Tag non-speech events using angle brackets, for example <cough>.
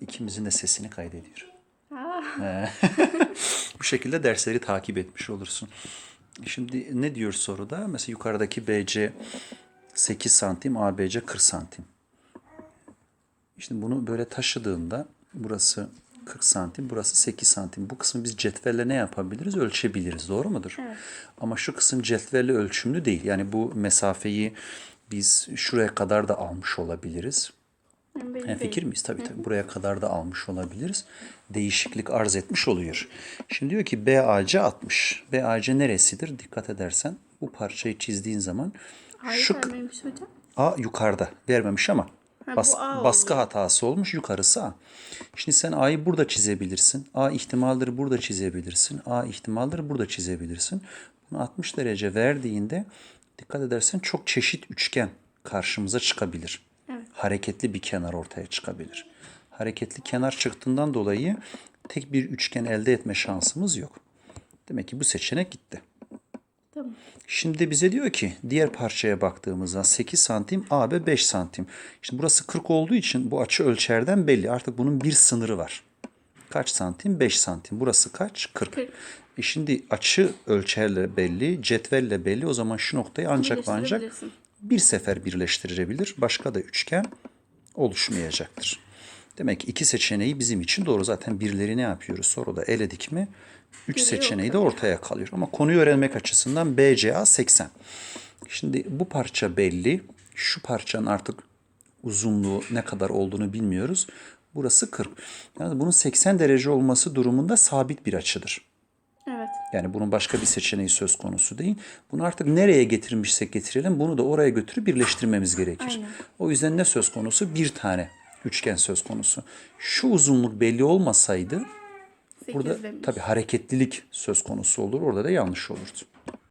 İkimizin de sesini kaydediyor. Ee, <laughs> Bu şekilde dersleri takip etmiş olursun. Şimdi ne diyor soruda? Mesela yukarıdaki BC 8 santim, ABC 40 santim. Şimdi bunu böyle taşıdığında burası 40 santim, burası 8 santim. Bu kısmı biz cetvelle ne yapabiliriz? Ölçebiliriz. Doğru mudur? Evet. Ama şu kısım cetvelle ölçümlü değil. Yani bu mesafeyi biz şuraya kadar da almış olabiliriz. Yani fikir miyiz? Tabii tabii. Buraya kadar da almış olabiliriz. Değişiklik arz etmiş oluyor. Şimdi diyor ki BAC 60. BAC neresidir? Dikkat edersen bu parçayı çizdiğin zaman Hayır şu vermemiş hocam. A yukarıda vermemiş ama Ha, bas- A baskı oluyor. hatası olmuş yukarısı A. Şimdi sen A'yı burada çizebilirsin. A ihtimalleri burada çizebilirsin. A ihtimalleri burada çizebilirsin. Bunu 60 derece verdiğinde dikkat edersen çok çeşit üçgen karşımıza çıkabilir. Hareketli bir kenar ortaya çıkabilir. Hareketli kenar çıktığından dolayı tek bir üçgen elde etme şansımız yok. Demek ki bu seçenek gitti. Tamam. Şimdi bize diyor ki diğer parçaya baktığımızda 8 santim AB 5 santim. Şimdi burası 40 olduğu için bu açı ölçerden belli. Artık bunun bir sınırı var. Kaç santim? 5 santim. Burası kaç? 40. 40. E şimdi açı ölçerle belli, cetvelle belli. O zaman şu noktayı ancak ve ancak. Bir sefer birleştirebilir. Başka da üçgen oluşmayacaktır. Demek ki iki seçeneği bizim için doğru. Zaten birileri ne yapıyoruz? Soruda eledik mi? Üç Biri seçeneği de ortaya kalıyor. Ama konuyu öğrenmek açısından BCA 80. Şimdi bu parça belli. Şu parçanın artık uzunluğu ne kadar olduğunu bilmiyoruz. Burası 40. Yani bunun 80 derece olması durumunda sabit bir açıdır. Yani bunun başka bir seçeneği söz konusu değil. Bunu artık nereye getirmişsek getirelim bunu da oraya götürüp birleştirmemiz gerekir. Aynen. O yüzden ne söz konusu? Bir tane üçgen söz konusu. Şu uzunluk belli olmasaydı burada demiş. tabii hareketlilik söz konusu olur. Orada da yanlış olurdu.